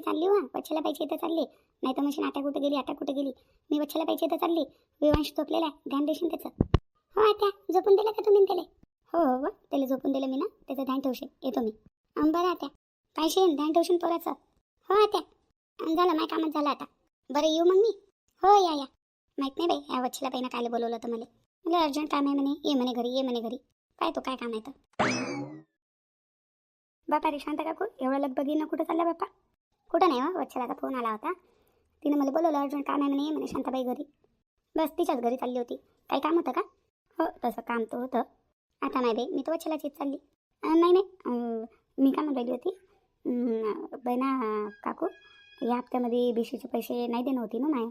मी चालली वा वच्छला पाहिजे इथं चालली. नाही तर मशीन आता कुठे गेली आता कुठे गेली? मी वच्छला पाहिजे इथं चालली. विवांश झोपलेला आहे. ध्यान देशील त्याचं? हो आता झोपून दिलं का तुम्ही त्याला? हो हो हो. त्याला झोपून दिलं मी ना. त्याचं ध्यान ठेवशील. येतो मी. बरं आता पाहिजे ध्यान ठेवशील पोराचं? हो आता झालं. माय कामात झालं आता. बरं येऊ मग मी. हो या या. माहीत नाही बाई या वच्छला बाईनं काय बोलवलं होतं मला. म्हणजे अर्जंट काम आहे म्हणे. ये म्हणे घरी ये म्हणे घरी. काय तो काय काम आहे तर बापा रे शांत काकू एवढं लगबगीनं कुठं चाललं बापा कुठं नाही हो वच्छलाचा फोन आला होता. तिनं मला बोलवलं अर्जंट काम आहे म्हणे म्हणे शांताबाई घरी. बस तिच्याच घरी चालली होती. काही काम होतं का? हो तसं काम तर होतं. आता नाही बाई मी तर वच्छलाचीच चालली. नाही नाही मी काय म्हणलेली राहिली होती? अं, बहिणा काकू या हप्त्यामध्ये बीशीचे पैसे नाही देणं होती ना माय.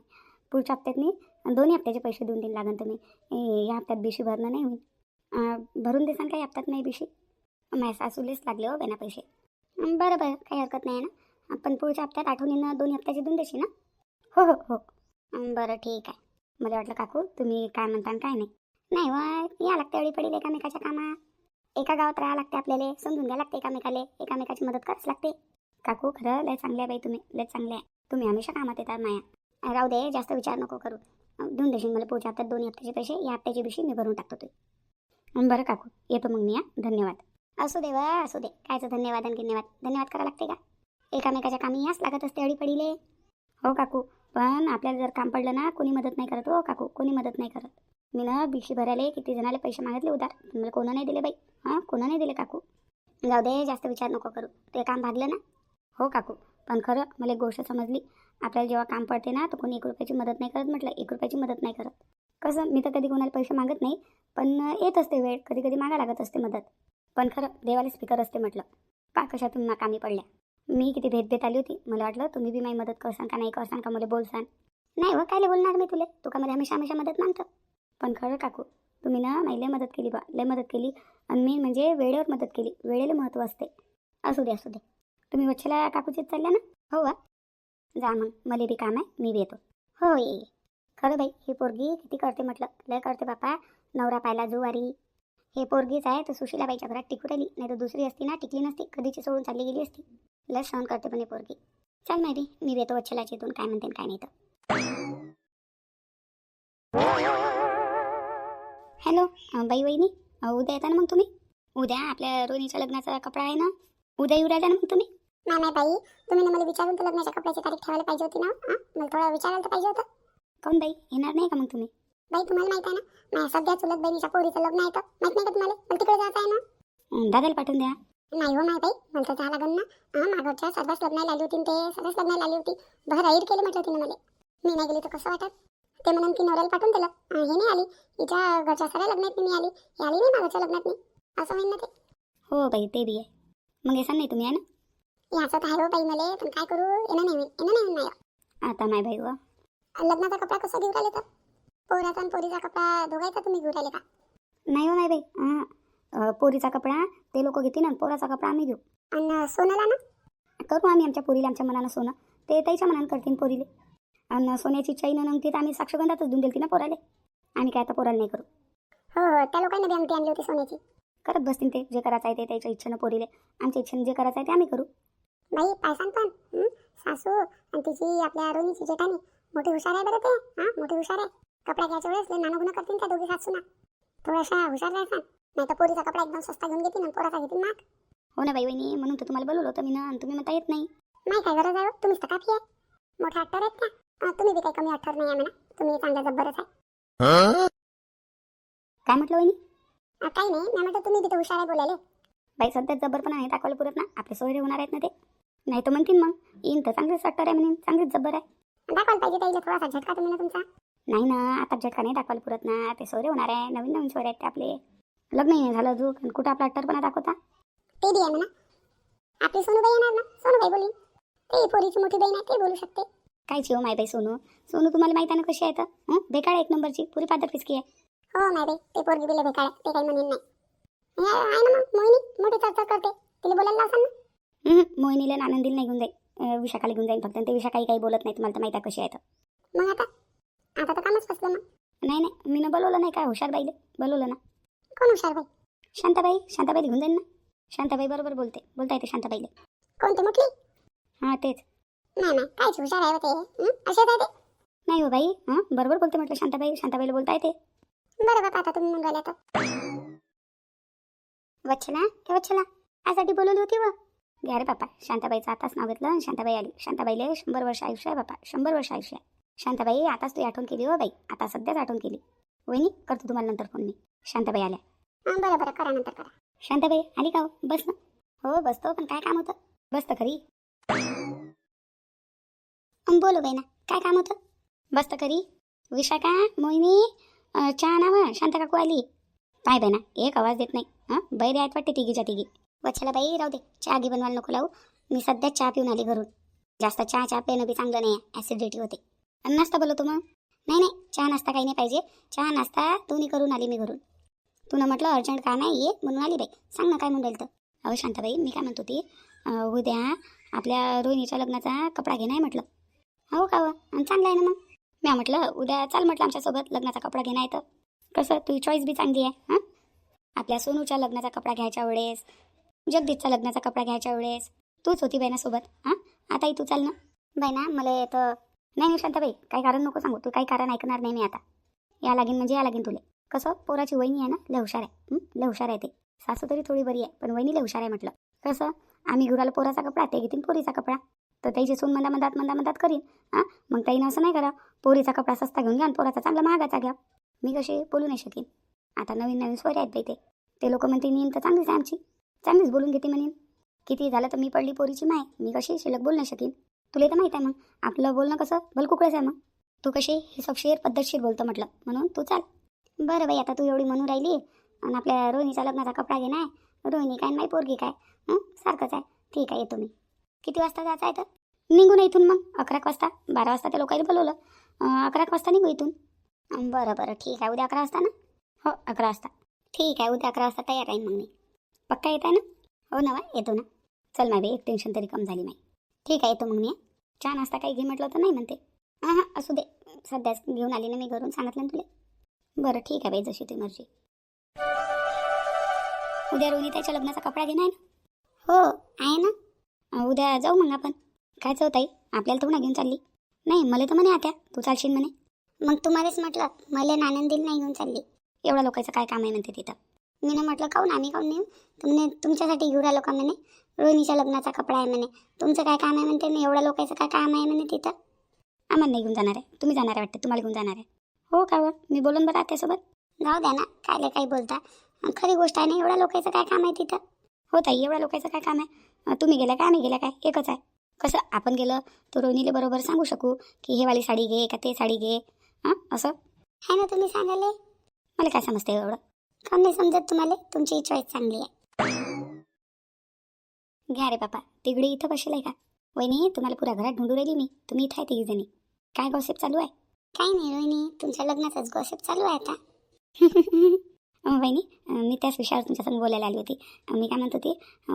पुढच्या हप्त्यात मी दोन्ही हप्त्याचे पैसे देऊन देईन लागेल तुम्ही या हप्त्यात बीशी भरणं नाही होईल. भरून देसान काही हप्त्यात नाही बीशी माझ्या सासूलेच लागले हो बेना पैसे. बरं बरं काही हरकत नाही आहे ना. पण पुढच्या हप्त्यात आठवणीनं दोन हप्त्याचे देऊन देशील ना? हो हो हो. बरं ठीक आहे. मला वाटलं काकू तुम्ही काय म्हणता आणि काय नाही. नाही वा या लागते एवढी पडेल एकामेकाच्या कामा एका गावात राहावं लागते आपल्याला समजून घ्या लागते एकामेकाले. एकामेकाची मदत करच लागते. काकू खरं लय चांगले आहे बाई तुम्ही लय चांगले आहे. तुम्ही हमेशा कामात येतात माया. राहू दे जास्त विचार नको करू. देऊन देशील मला पुढच्या हप्त्यात दोन हप्त्याचे पैसे या हप्त्याची बिशी मी भरून टाकतो तुम्ही बरं काकू येतो मग मी या धन्यवाद. असू दे वा असू दे. कायचं धन्यवाद आणि धन्यवाद धन्यवाद करावं लागते का? एकामेकाच्या कामी याच लागत असते अडी पडीले हो काकू पण आपल्याला जर काम पडलं ना कोणी मदत नाही करत हो काकू कोणी मदत नाही करत. मी ना बिशी भरायला किती जणाले पैसे मागितले उधार. मला कोणा नाही दिले बाई. हां कोणा नाही दिले काकू. जाऊ दे जास्त विचार नको करू. ते काम भागलं ना. हो काकू पण खरं मला एक गोष्ट समजली. आपल्याला जेव्हा काम पडते ना तर कोणी एक रुपयाची मदत नाही करत म्हटलं एक रुपयाची मदत नाही करत. कसं मी तर कधी कोणाला पैसे मागत नाही पण येत असते वेळ. कधी कधी मागा लागत असते मदत. पण खरं देवाला स्पीकर असते म्हटलं. का कशा तुम्ही कामी पडल्या. मी किती भेट देत आली होती. मला वाटलं तुम्ही बी माझी मदत करसान का नाही करसान का मला बोलसान. नाही व काय बोलणार मी तुले? तू का मला हमेशा हमेशा मदत मागतं? पण खरं काकू तुम्ही ना नाही लय मदत केली बा. लय मदत केली आणि मी म्हणजे वेळेवर मदत केली. वेळेला महत्त्व असते. असू दे असू दे. तुम्ही वच्छला काकूचीच चालल्या ना? हो वा. जा मग मला बी काम आहे मी बी येतो. हो ये ये. खरं बाई ही पोरगी किती करते म्हटलं? लय करते बापा. नवरा पाहिला जुवारी. हे पोरगीच आहे तर सुशीलाबाईच्या घरात टिकू राहिली. नाही तर दुसरी असती ना टिकली नसती. कधीची सोडून चालली गेली असती. लय सहन करते पण पोरगी. चल माहिती मी येतो वच्छलाच्या इथून काय म्हणते काय नाही तर. हॅलो बाई वहिनी उद्या येता ना मग तुम्ही? उद्या आपल्या रोहिणीच्या लग्नाचा कपडा आहे ना? उद्या येऊ राहिला ना मग तुम्ही? नाही नाही बाई तुम्ही ना मला विचारून तर लग्नाच्या कपड्याची तारीख ठेवायला पाहिजे होती ना मला थोडं विचारायला तर पाहिजे होतं. काऊन बाई येणार नाही का मग तुम्ही? बाई तुम्हाला माहीत आहे ना माझ्या सध्या चुलत बहिणीच्या पोरीचं लग्न आहे तर माहीत नाही का तुम्हाला? मला तिकडे जायचं आहे ना? दादाला पाठवून द्या. नाही हो बाई. मला तर जावं लागेल ना. हां मागच्या सर्वच लग्नाला आली होती ते. सर्वच लग्नाला आली होती. बाहेर ऐर केलं म्हटलं तिने मला. मी नाही गेली तर कसं वाटत ते म्हणून की नवऱ्याला पाठवून दिलं. हे नाही आली. हिच्या घरच्या सगळ्या लग्नात मी आली. ही आली नाही मागच्या लग्नात मी असं ना ते. हो बाई ते बी आहे. मग येसान नाही तुम्ही आहे ना? याचं आहे हो बाई मला. पण काय करू? येणं नाही येणं नाही नाही आता माय बाई व. लग्नाचा कपडा कसा घेऊन राहिले तर? पोराचा आणि पोरीचा कपडा दोघायचा तुम्ही घेऊन राहिले का? नाही हो माय बाई. पोरीचा कपडा ते लोक घेतील ना पोराचा कपडा आम्ही घेऊ. आणि सोन्याला ना? करू आम्ही आमच्या पोरीला आमच्या मनानं सोनं. ते त्याच्या मनानं करतील पोरीले. आणि सोन्याची चैन नंगती तर आम्ही साक्षगंधातच देऊन दिली ना पोराले. आम्ही काय आता पोराला नाही करू. हो हो त्या लोकांना बी अंगठी आणली होती सोन्याची. करत बसतील ते जे करायचं आहे ते त्याच्या इच्छेनं पोरीले. आमच्या इच्छेनं जे करायचं आहे ते आम्ही करू. बाई पायसान पण. हं? सासू आणि तिची आपल्या रोनीची जेठानी मोठी हुशार आहे बरं ते. हां मोठी हुशार आहे. कपडा घ्यायच्या वेळेस लय नानगुणं करतील त्या दोघी सासू ना थोड्याशा हुशार राहायचा नाही तर पोरीचा कपडा एकदम स्वस्त घेऊन घेतील आणि पोराचा घेतील माग. हो ना बाई वहिनी म्हणून तर तुम्हाला बोलवलं होतं मी ना आणि तुम्ही म्हणता येत नाही. नाही काय गरज आहे हो? तुम्हीच तर काफी आहे. मोठे अठ्ठर आहेत का अं, तुम्ही बी काही कमी अठ्ठर नाही आहे म्हणा. तुम्ही चांगल्या जब्बरच आहे. काय म्हटलं वहिनी? अं, काही नाही. मी म्हटलं तुम्ही बी तर हुशार आहे बोलायले. बाई सध्या जब्बर पण आहे दाखवायला पुरत ना. आपले सोयरे होणार आहेत ना ते. नाही तर म्हणतील मग. येईन तर चांगलीच सट्टर आहे म्हणून. चांगलीच जब्बर आहे. दाखवायला पाहिजे त्याला थोडासा झटका तुम्ही ना तुमचा. नाही ना आता झटका नाही दाखवायला पुरत ना. ते सोयरे होणार आहे. नवीन नवीन सोयरे आहेत ते आपले. लग्नही नाही झालं अजून. आणि कुठं आपला अट्टरपणा दाखवता? ते बी आहे म्हणा. आपली सोनूबाई येणार ना? सोनूबाई बोलीन. ते पोरीची मोठी बहीण आहे ते बोलू शकते. कायची हो माय बाई सोनू? सोनू तुम्हाला माहिती आहे ना कशी आहे तर? हं? आहे एक नंबरची. पुरी पादर फिसकी आहे. हो नाही बाई ते पोरगी बिले आहे. ते काही म्हणेन नाही. हे आहे ना मग मोहिनी? मोठी चर्चा करते. तिला बोलायला लावसान ना. हं, मोहिनीला आणि आनंदीला नाही घेऊन जाईल अं, विशाखाला घेऊन जाईन फक्त. आणि ते विशाखाही काही बोलत नाही. तुम्हाला तर माहिती आहे कशी आहे तर. मग आता? आता तर कामच फसलं मग. नाही नाही. मी बोलवलं नाही काय? हुशार बाईले. बोलवलं ना. कोण हुशार बाई शांताबाई शांताबाई घेऊन जाईन ना. शांताबाई बरोबर बोलते. बोलता येते शांताबाईले. कोणती म्हटली हां तेच. नाही नाही. कायच हुशार आहे ते. हं? असेच आहे ते? नाही हो बाई. हां? बरोबर बोलते म्हटलं शांताबाई. शांताबाईला बोलता येते. बरं बाबा आता तुम्ही म्हणून तर वच्छला? हे वच्छला यासाठी बोलवली होती व. घ्या रे बापा. शांताबाईचं आताच नाव घेतलं आणि शांताबाई आली. शांताबाईला शंभर वर्ष आयुष्य आहे बापा. शंभर वर्ष आयुष्य आहे. शांताबाई आताच तू आठवण केली हो बाई. आता सध्याच आठवण केली. वहिनी करतो तुम्हाला नंतर फोन मी. शांताबाई आल्या. बरं बरं करा नंतर करा. शांताबाई आली का हो? बस ना. हो बसतो पण काय काम होतं? बसतं खरी. अं, बोलो बाई ना काय काम होतं? बसतं खरी. विशाखा मोहिनी अं, चहा ना शांता काकू आली. पाय बाई ना एक आवाज देत नाही. हां बैरे आहेत वाटते तिघीच्या तिघी. वच्छला बाई राहू दे. चहा घे बनवायला नको लावू. मी सध्या चहा पिऊन आली घरून. जास्त चहा चहा पिणं बी चांगलं नाही. आहे ॲसिडिटी होते. आणि नाश्ता बोलवतो मग? नाही नाही. चहा नाश्ता काही नाही पाहिजे. चहा नाश्ता दोन्ही करून आली मी घरून. तुला म्हटलं अर्जंट का नाही ये म्हणून आली बाई. सांग ना काय म्हणून राहिलं तर अहो शांताबाई मी काय म्हणत होती उद्या आपल्या रोहिणीच्या लग्नाचा कपडा घेणं आहे म्हटलं. हो का आणि चांगलं आहे ना मग? मी म्हटलं उद्या चाल म्हटलं आमच्यासोबत लग्नाचा कपडा घेणं आहे तर कसं तुझी चॉईस बी चांगली आहे हां? आपल्या सोनूच्या लग्नाचा कपडा घ्यायच्या वेळेस जगदीशचा लग्नाचा कपडा घ्यायच्या वेळेस तूच होती बहिणासोबत हां? आताही तू चाल ना. बहिणा मला तर नाही नाही शांताबाई काही कारण नको सांगू तू काही कारण ऐकणार नाही मी आता. या लागीन म्हणजे या लागीन तुले. कसं? पोराची वहिनी आहे ना? लवशार आहे. लवशार आहे ते. सासू तरी थोडी बरी आहे पण वहिनी लवशार आहे म्हटलं. कसं? आम्ही गुराला पोराचा कपडा ते घेतील पोरीचा कपडा. तर त्याची सून मंदा मंदात मंदा मंदात करीन. हां? मग ताईनं असं नाही करा पोरीचा कपडा सस्ता घेऊन घ्या आणि पोराचा चांगला महागाचा घ्या. मी कशी बोलू नाही शकेन. आता नवीन नवीन सोयरे आहेत ते. ते लोक म्हणते नेम तर चांगलीच आहे आमची. चांगलीच बोलून घेते म्हणेन किती झालं तर मी पडली पोरीची माय. मी कशी शिल्लक बोलू नाही शकेन. तुला तर माहीत आहे मग. आपलं बोलणं कसं? भलकुकळंच आहे मग. तू कशी हिशोबशीर पद्धतशीर बोलतो म्हटलं. म्हणून तू चाल. बरं बाई आता तू एवढी म्हणून राहिली आणि आपल्या रोहिणीचा लग्नाचा कपडा घेणार आहे. रोहिणी काय नाही पोरगी काय? हं? सारखंच आहे. ठीक आहे येतो मी. किती वाजता जायचं आहे तर? निघू ना इथून मग. अकरा एक वाजता. बारा वाजता त्या लोकांनी बोलवलं. अकरा एक वाजता निघू इथून. बरं बरं. ठीक आहे. उद्या अकरा वाजता ना? हो अकरा वाजता. ठीक आहे उद्या अकरा वाजता तयार राहीन मग मी. पक्का येत आहे ना? हो ना वा येतो ना. चल माय बाई एक टेन्शन तरी कम झाली माई ठीक आहे येतो मग मी चहा नाश्ता काही घे म्हटलं तर नाही म्हणते. हां हां असू दे. सध्याच घेऊन आली ना मी घरून. सांगितलं ना तुला. बरं ठीक आहे बाई जशी ती मर्जी. उद्या रोहिणी त्याच्या लग्नाचा कपडा घेणार आहे ना? हो. आहे ना? उद्या जाऊ मग आपण. काय जाऊ ताई? आपल्याला ना घेऊन चालली. नाही मला तर म्हणे आत्या. तू चालशील म्हणे. मग तुम्हालाच म्हटलं मला नानंदीला नाही घेऊन चालली. एवढ्या लोकांचं काय काम आहे म्हणते तिथं मी ना म्हटलं काहून आम्ही काहून नेऊ? तुमने तुमच्यासाठी घेऊन आलो का म्हणे? रोहिणीच्या लग्नाचा कपडा आहे म्हणे. तुमचं काय काम आहे म्हणते ना एवढ्या लोकांचं काय काम आहे म्हणे तिथं आम्हाला नाही घेऊन जाणार आहे. तुम्ही जाणार आहे वाटतं तुम्हाला घेऊन जाणार आहे. हो का हो मी बोलून बरं आत्यासोबत जाऊ द्या ना कायले काही बोलता. खरी गोष्ट आहे ना एवढ्या लोकांचं काय काम आहे तिथं? हो ताई एवढ्या लोकांचं काय काम आहे? तुम्ही गेल्या काय आम्ही गेल्या काय? एकच आहे. कसं? आपण गेलं तर रोहिणीला बरोबर सांगू शकू की हे वाली साडी घे का ते साडी घे. हां असं? आहे ना तुम्ही सांगाले मला काय समजते एवढं? काम नाही समजत तुम्हाला? तुमची चॉईस चांगली आहे. घ्या रे बापा तिकडे इथं बसेल आहे का? वहिनी तुम्हाला पुऱ्या घरात ढूंढू राहिली मी. तुम्ही इथं आहे तिघी जणी. काय गॉसिप चालू आहे? काही नाही रोहिणी. तुमच्या लग्नाचाच गॉसिप चालू आहे आता. अं, मी त्याच विषयावर तुमच्यासंग बोलायला आली होती. मी काय म्हणत होती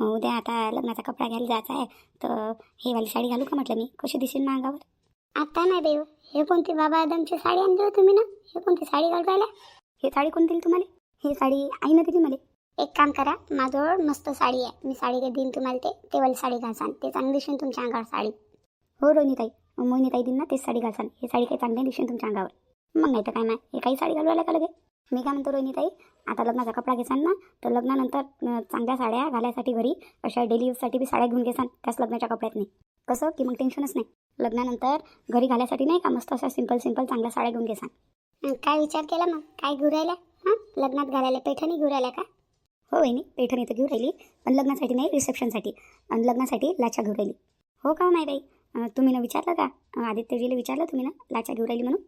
उद्या आता लग्नाचा कपडा घ्यायला जायचा आहे तर हे वाली साडी घालू का म्हटलं मी? कशी दिसेल मागावर आता नाही देव हे कोणती बाबा आदमची साडी आणली होती तुम्ही ना? हे कोणती साडी राहिल्या ही साडी कोण दिली तुम्हाला? ही साडी आईनं दिली मला. एक काम करा माझ्याजवळ मस्त साडी आहे. मी साडी देईन तुम्हाला ते वाली साडी घालसान ते चांगली दिसेल तुमच्या अंगावर साडी. हो रोहिणीताई मोहिनीताई दिन ना तेच साडी घालसान. ही साडी काही चांगली दिसेल तुमच्या अंगावर. मग नाही तर काय नाही हे काही साडी घालू राहिल्या का लगे मी काय म्हणतो रोहिणीताई आता लग्नाचा कपडा घेसान ना तर लग्नानंतर चांगल्या साड्या घालायसाठी घरी अशा डेली यूजसाठी बी साड्या घेऊन घेसान त्याच लग्नाच्या कपड्यात नाही. कसं? की मग टेन्शनच नाही. लग्नानंतर घरी घालायसाठी नाही का मस्त अशा सिंपल सिंपल चांगल्या साड्या घेऊन घेसान. काय विचार केला मग? काय घेऊ राहिल्या? हां? लग्नात घालायला पैठणी घेऊ राहिल्या का? हो वहिनी पैठणी तर घेऊ राहिली पण लग्नासाठी नाही रिसेप्शनसाठी आणि लग्नासाठी लाचा घेऊ राहिली. हो का नाही बाई? अं, तुम्ही ना विचारलं का? आदित्यजीला विचारलं तुम्ही ना? लाचा घेऊ राहिली म्हणून?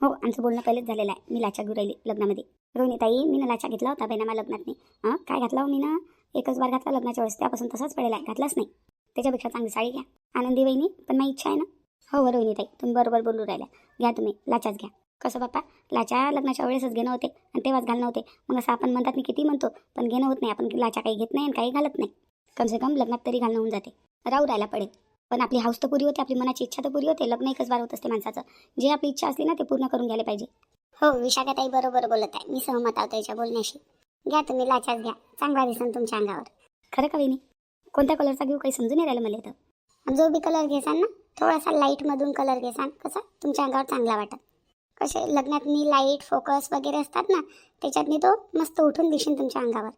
हो आमचं बोलणं पहिलेच झालेलं आहे. मी लाचा घेऊ राहिली लग्नामध्ये. रोहिणीताई मी ना लाचा घेतला होता बहिणामा लग्नात नाही. हां काय घातला हो मी ना? एकच बार घातला लग्नाच्या वेळेस. त्यापासून तसाच पडेला आहे. घातलाच नाही. त्याच्यापेक्षा चांगली साडी घ्या. आनंदी वहिनी पण माझी इच्छा आहे ना? हो हो रोहिणीताई तुम्ही बरोबर बोलू राहिल्या. घ्या तुम्ही लाचाच घ्या. कसं बाप्पा? लाचा लग्नाच्या वेळेसच घेणं होते आणि तेव्हाच घालणं होते. मग असं आपण म्हणतात मी किती म्हणतो पण घेणं होत नाही. आपण लाचा काही घेत नाही आणि काही घालत नाही. कमसे कम लग्नात तरी घालणं होऊन जाते. राहू राहायला पडेल. पण आपली हाऊस तर पुरी होते आपली मनाची इच्छा तर पुरी होते लग्न एकच बार होत असते माणसाचं. जे आपली इच्छा असली ना ते पूर्ण करून घ्यायला पाहिजे. हो विशाखाताई बरोबर बोलत आहे. मी सहमत आहोत त्याच्या बोलण्याशी. घ्या तुम्ही लाचाच घ्या. चांगला दिसन तुमच्या अंगावर. खरं का वहिनी कोणत्या कलरचा घेऊ काही समजून नाही राहिलं मला इथं. जो बी कलर घेसान ना थोडासा लाईटमधून कलर घेसान. कसा? तुमच्या अंगावर चांगला वाटत. कसे? लग्नातनी लाइट फोकस वगैरे असतात ना त्याच्यातनी तो मस्त उठून दिसेन तुमच्या अंगावर.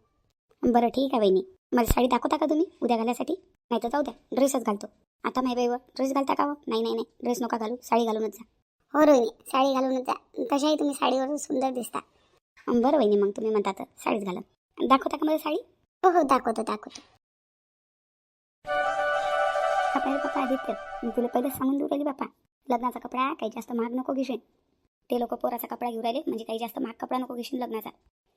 बरं ठीक आहे बहिणी मला साडी दाखवता का तुम्ही? उद्या घालायसाठी? नाही तर जाऊ द्या. ड्रेसच घालतो. आता माही बाईवर ड्रेस घालता का नाही नाही नाही ड्रेस नका घालू साडी घालूनच जा. हो रोहिणी साडी घालूनच जा. तशाही तुम्ही साडीवर सुंदर दिसता. बरं वहिनी मग तुम्ही म्हणता तर साडीच घाला. दाखवता का मला साडी? हो हो दाखवतो दाखवतो. बापा रे बापा आदित्य. मी तुला पहिले सांगून देऊ राहिली बापा लग्नाचा कपडा काही जास्त महाग नको घेशील. ते लोक पोराचा कपडा घेऊन राहिले म्हणजे काही जास्त महाग कपडा नको घेशील लग्नाचा.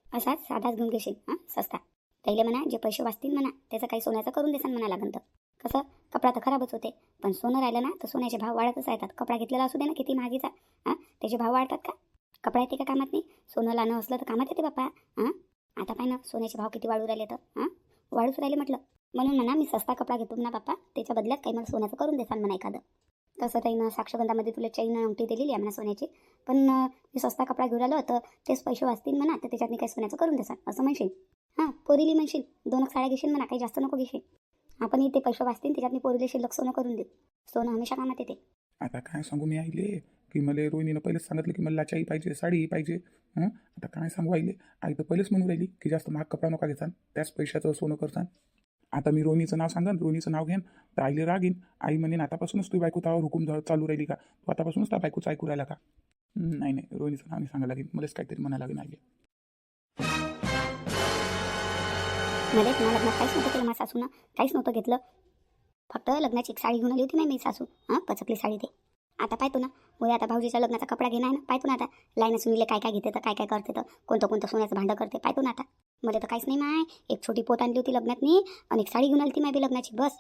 असाच साधाच घेऊन घेशील हां सस्ता. पहिले म्हणा जे पैसे वाचतील म्हणा त्याचं काही सोन्याचं करून देसान म्हणा लागन तर. कसं? कपडा तर खराबच होते. पण सोनं राहिलं ना तर सोन्याचे भाव वाढतच राहतात. कपडा घेतलेला असू दे ना किती महागीचा. हां त्याचे भाव वाढतात का? कपडा येते का कामात नाही? सोनं लाणं असलं तर कामात येते बापा हां आता पाय ना सोन्याचे भाव किती वाढू राहिले तर. हां वाढूच राहिले म्हटलं. म्हणून म्हणा मी सस्ता कपडा घेतो ना बापा त्याच्या बदल्यात काही मला सोन्याचं करून देसान म्हणा एखादं. तसं ताईनं साक्षगंधामध्ये तुला चैन अंगठी दिलेली आहे म्हणा सोन्याची. पण मी सस्ता कपडा घेऊन आलो तर तेच पैसे वाचतील म्हणा तर त्याच्यात मी काही सोन्याचं करून देसान. असं म्हणशील? हां पोरीली म्हणशील दोन साड्या घेशील म्हणा काही जास्त नको घेशील. आपण इथे पैसे वाचतील त्याच्यात मी पोरीले शिल्लक सोनं करून देऊ सोनं हमेशा कामात येते. आता काय सांगू मी आईले? की मला रोहिणीनं पहिलेच सांगितलं की मला लाचाई पाहिजे साडी पाहिजे हं? आता काय सांगू आईले? आई तर पहिलेच म्हणून राहिली की जास्त महाग कपडा नका घेसान त्याच पैशाचं सोनं करसान. आता मी रोहिणीचं नाव सांगन रोहिणीचं नाव घेन तर आईले राग येईन आई म्हणेन आतापासूनच तू बायको तावर हुकूम चालू राहिली का? तू आतापासूनच त्या बायकोचं ऐकू राहिला का? नाही नाही रोहिणीचं नाव नाही सांगायला लागेल मलाच काहीतरी म्हणायला लागेल आईले. मला ना लग्नात काहीच नव्हतं केलं माझ्या सासूनं. काहीच नव्हतं घेतलं. फक्त लग्नाची एक साडी घेऊन आली होती ना मी सासू. हां पचकली साडी ते. आता पाहतो ना. उद्या आता भाऊजीच्या लग्नाचा कपडा घेणार ना. पाहतो ना आता. लाईन सुनीले काय काय घेते तर काय काय करते तर. कोणतं कोणतं सोन्याचं भांडं करते. पाहतो ना आता. मला तर काहीच नाही माय. एक छोटी पोत आणली होती लग्नातनी आणि एक साडी घेऊन आली ती माय लग्नाची. बस.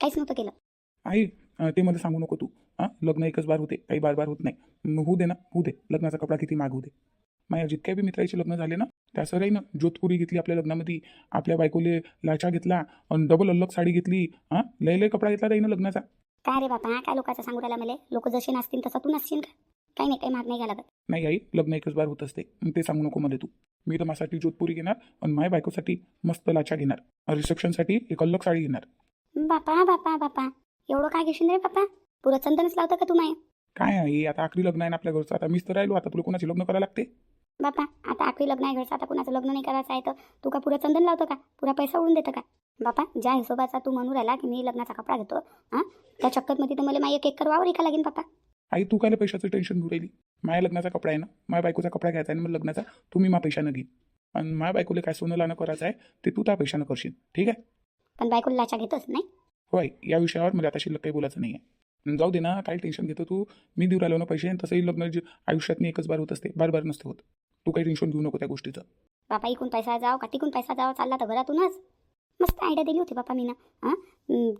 काहीच नव्हतं केलं. आई ते मला सांगू नको तू. हां लग्न एकच बार होते. काही बार बार होत नाही. मग होऊ दे ना. होऊ दे. लग्नाचा कपडा किती माग होऊ दे. माझ्या जितक्या बी मित्राचे लग्न झाले ना त्या सर्वही ना जोधपुरी घेतली आपल्या लग्नामध्ये. आपल्या बायकोले लाचा घेतला आणि डबल अलग साडी घेतली. हां? लय लय कपडा घेतला ताईनं लग्नाचा. काय रे बापा? काय लोकांचं सांगू राहिला मला? लोक जसे नाचतील तसं तू नसशील का? काही नाही काही माग नाही घ्यायला लागत नाही आई लग्न एकच बार होत असते. मग ते सांगू नको मध्ये तू. मी तर माझ्यासाठी जोधपुरी घेणार आणि माझ्या बायकोसाठी मस्त लाचा घेणार. रिसेप्शनसाठी एक अलग साडी घेणार. बापा बापा बापा. एवढं काय घेशील रे बापा? पुरं चंदनच लावतं का तू माय? काय आई आता आखरी लग्न आहे ना आपल्या घरचं. आता मीच तर राहिलो. आता तुला कोणाचे लग्न करायला लागते? बापा आता आखरी लग्न आहे घरचं आता कुणाचं लग्न नाही करायचं आहे तर तू का पुरं चंदन लावतो का? पुरा पैसा उडून देतं का? बापा ज्या हिशोबाचा तू म्हणू राहिला की मी लग्नाचा कपडा घेतो हां? त्या चक्करमध्ये तर मला माझी एक एकर वावर ऐका लागेल बापा. आई तू काय पैशाचं टेन्शन घेऊ राहिली? माझ्या लग्नाचा कपडा आहे ना? माझ्या बायकोचा कपडा घ्यायचा आहे ना मग लग्नाचा? तुम्ही मा पैशानं घे आणि माझ्या बायकोला काय सोनं लाणं करायचं आहे ते तू त्या पैशानं करशील. ठीक आहे? पण बायकोला लाचा घेतोच नाही? होय या विषयावर मला आता शिल्लक काही बोलायचं नाही आहे जाऊ दे ना काय टेन्शन घेतो तू? मी देऊ राहिलो ना पैसे तसंही लग्न आयुष्यात एकच बार होत असते. बार बार नसते होत. तू काही टेन्शन घेऊ नको त्या गोष्टीचं. बापा इकून पैसा जाव का? तिकून पैसा जाव? चालला तर घरातूनच मस्त आयडिया दिली होती बापा मी ना हां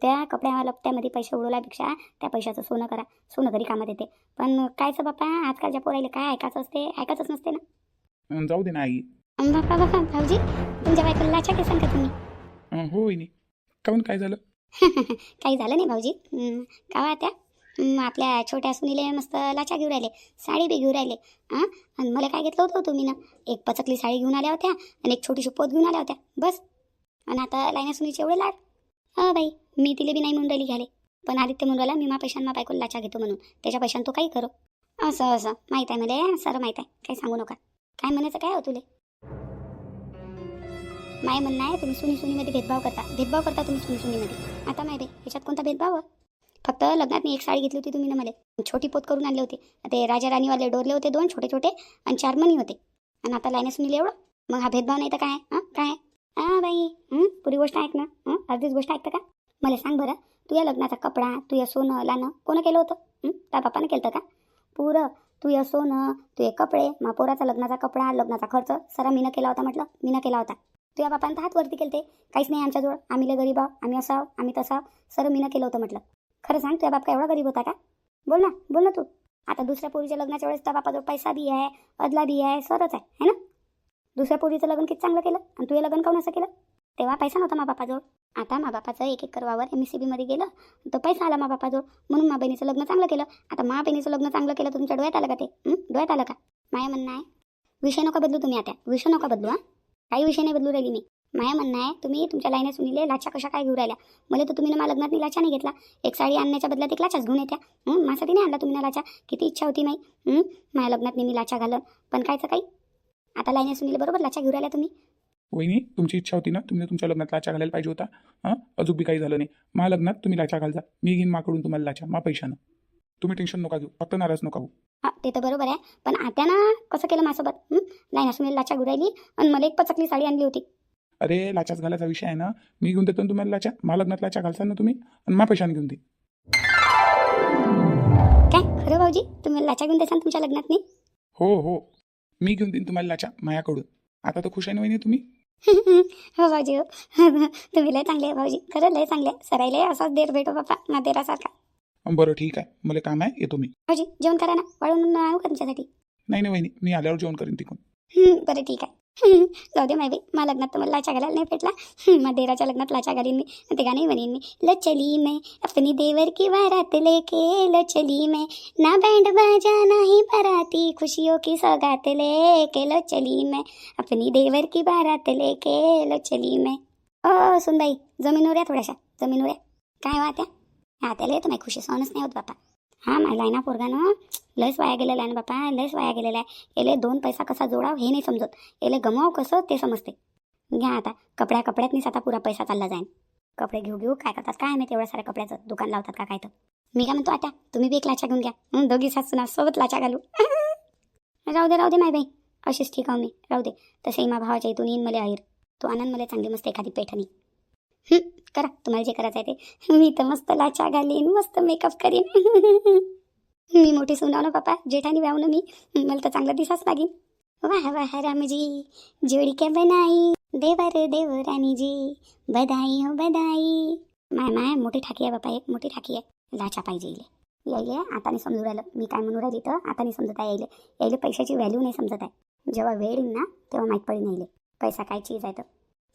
त्या कपड्या लपट्यामध्ये पैसे उडवल्यापेक्षा त्या पैशाचं सोनं करा. सोनं तरी कामात येते. पण कायचं बापा? आजकालच्या पोरायला काय ऐकायचं असते? ऐकायचंच नसते ना. जाऊ दे ना आई. बापा बापा भाऊजी तुमच्या बायकोला लाचा घेसान का तुम्ही? हो काहून काय झालं? काही झालं नाही भाऊजी. का हो त्या. आपल्या छोट्या सुनीले मस्त लाचा घेऊन राहिले साडी बी घेऊन राहिले हां आणि मला काय घेतलं होतं तुम्ही ना? एक पचकली साडी घेऊन आल्या होत्या आणि एक छोटीशी पोत घेऊन आल्या होत्या बस. आणि आता लायना सुनीचे एवढे लाड. हा बाई मी तिले बी नाही म्हणून राहिली घ्याले पण आदित्य म्हणून राहिला मी मा पैशांना मा बायकोला लाचा घेतो म्हणून. त्याच्या पैशानं तो काही करो. असं असं. माहीत आहे मला सर माहीत आहे. काही सांगू नका. काय म्हणायचं काय हो तुले? माय म्हणणं आहे तुम्ही सुनी सुनीमध्ये भेदभाव करता. भेदभाव करता तुम्ही सुनी सुनीमध्ये. आता माहिती आहे ह्याच्यात कोणता भेदभाव आहे? फक्त लग्नात मी एक साडी घेतली होती तुम्ही ना मला. छोटी पोत करून आणले होते. ते राजा राणीवाले डोरले होते दोन छोटे छोटे आणि चार मणी होते. आणि आता लाईन सुनील एवढं. मग हा भेदभाव नाही तर काय? हां? काय? हां बाई पुरी गोष्ट ऐक ना. अर्धीच गोष्ट ऐकतं का? मला सांग बरं तू या लग्नाचा कपडा तू या सोनं लाणं कोणं केलं होतं? त्या बापानं केलं का? पुरं तू या सोनं तू हे कपडे मापोराचा लग्नाचा कपडा लग्नाचा खर्च सरा मीनं केला होता म्हटलं? मीनं केला होता. तुझ्या बापानं तर हात वरती केलते. काहीच नाही आमच्याजवळ. आम्ही लय गरीब आहो. आम्ही असाव आम्ही तसाव सर मीनं केलं होतं म्हटलं. खरं सांग तुझ्या बाप एवढा गरीब होता का? बोल ना बोल ना तू. आता दुसऱ्या पोरीच्या लग्नाच्या वेळेस त्या बापाजवळ पैसा बी आहे अदला बी आहे सरच आहे है ना? दुसऱ्या पोरीचं लग्न किती चांगलं केलं आणि तुझे लग्न काऊन असं केलं? तेव्हा पैसा नव्हता मा बापाजवळ. आता मा बापाचं एक एक वावर एम सी बीमध्ये गेलं तर पैसा आला मा बापाजवळ. म्हणून मा बहिणीचं लग्न चांगलं केलं. आता मा बहिणीचं लग्न चांगलं केलं तुमच्या डोळ्यात आलं का ते? डोळ्यात आलं का? माया म्हणणं आहे विषय नका बदलू तुम्ही आता. विषय नका बदलू हां? काही विषय नाही बदलू राहिली मी. माया म्हणणं आहे तुम्ही तुमच्या लाईने सुनीले लाचा कशा काय घेऊन राहिल्या? मला तर तुम्ही ना मला लग्नात लाचा नाही घेतला. एक साडी आणण्याच्या बदल्यात एक लाचाच घेऊन येत्या. माझ्यासाठी नाही आणला तुम्ही ना लाचा. किती इच्छा होती माई. हं, माझ्या लग्नात नेहमी लाचा घालन पण कायचं काही? आता लाईने सुनीले बरोबर लाचा घेऊन राहिल्या तुम्ही. वहिनी तुमची इच्छा होती ना तुम्ही तुमच्या लग्नात लाचा घालायला पाहिजे होता. हां अजून बी काही झालं नाही. मा लग्नात तुम्ही लाचा घालजा. मी घेईन माकडून तुम्हाला लाचा मा पैशानं. तुम्ही टेन्शन नका घेऊ फक्त नाराज नका होऊ. हा ते तर बरोबर आहे. पण आता ना कसं केलं माझ्यासोबत? लाईना सुनील लाचा घेऊन राहिली. आणि मला एक पचकली साडी आणली होती. अरे लाचाच घालायचा विषय आहे ना. मी घेऊन देतो ना तुम्हाला लाचा. मा लग्नात लाचा घालसाल ना तुम्ही आणि मा पैशानं घेऊन दे. काय? खरं भाऊजी तुम्ही लाचा घेऊन देसान तुमच्या लग्नात नाही हो हो. मी घेऊन देईन तुम्हाला लाचा मायाकडून. आता तर खुश आहे वहिनी तुम्ही? हो भाऊजी हो. तुम्ही लय चांगले भाऊजी. खरं लय चांगले आहे. सरायले असाच देर भेटो बाप्पा ना देरासारखा बरं ठीक आहे. मला काम आहे येतो मी. भाऊजी जेवण करा ना. वाढून आणू का तुमच्यासाठी? नाही नाही वहिनी मी आल्यावर जेवण करीन तिकडून बरं ठीक आहे. जाऊ दे माय बाई. मला लग्नात तर मला लाचा घालायला नाही भेटला. मग देराच्या लग्नात लाचा घालीन मी. ते गाणंही म्हणेन मी. लचली चली मैं अपनी देवर की बारात लेके लचली चली मैं. ना बैंड बाजा नाही बराती खुशियों की सौगात लेके लो चली मैं. अपनी देवर की बारात लेके लो चली मैं. ओ सुनबाई जमीन उऱ्या थोड्याशा जमीन उऱ्या. काय हो वात्या हा त्याला येतो नाही खुशी सहनच नाही होत बापा. हा मला आहे ना पोरगानं लयच वाया गेलेला आहे ना बापा लयच वाया गेलेला आहे. याले दोन पैसा कसा जोडाव हे नाही समजत. याले गमाव कसं ते समजते. घ्या आता कपड्या कपड्यातनीच आता पुरा पैसा चालला जाईन. कपडे घेऊ घेऊ काय करतात काय माहिती एवढ्या साऱ्या कपड्याचं दुकान लावतात का काय तर. मी काय म्हणतो आता तुम्ही बी एक लाचा घेऊन घ्या. दोघी सासूना सोबत लाचा घालू. राहू दे राहू दे माय बाई अशीच ठीक आहे मी. राहू दे. तसंही मा भावाच्या इथून येईन मला आईर तो आनंद मला चांगली मस्त एखादी पैठणी. करा तुम्हाला जे करायचं आहे ते. मी तर मस्त लाचा घालीन मस्त मेकअप करीन. मी मोठी सुनाव ना पप्पा. जेठानी व्याव ना मी. मला तर चांगला दिसाच लागेल. वाह वाह रामजी. जोडी क्या बनाई. देवर देव राणीजी. बधाई हो बधाई. माय माय मोठी ठाकी आहे बापा एक मोठी ठाकी आहे. लाचा पाहिजे इले. यायले आता नाही समजू राहिलं. मी काय म्हणू राहिली तर? आता नाही समजत आहे यायले. यायले पैशाची व्हॅल्यू नाही समजत आहे. जेव्हा वेळ येईल ना तेव्हा माहीत पडेल नाही पैसा काय चीज आहे तर?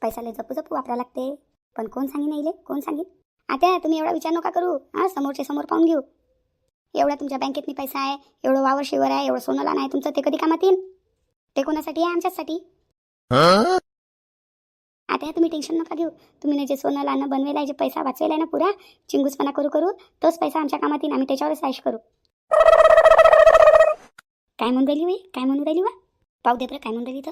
पैसाला जपू जपू वापरा लागते. पण कोण सांगेन इले कोण सांगेन? आता तुम्ही एवढा विचार नका करू. हां समोरचे समोर पाहून घेऊ. एवढा तुमच्या बँकेतनी पैसा आहे एवढं वावर शिवर आहे एवढं सोनला नाही तुमचं ते कधी कामात येईल ते कोणासाठी आहे आमच्यासाठी? आता तुम्ही टेन्शन नका घेऊ. तुम्ही ना जे सोनं लानं बनवेला आहे जे पैसा वाचवेला आहे ना पुरा चिंगूसपणा करू करू तोच पैसा आमच्या कामात येईल आम्ही त्याच्यावरच ऐश करू. काय म्हणून राहिली काय म्हणून राहिली वा पाहू दे बरं काय म्हणून राहिली तर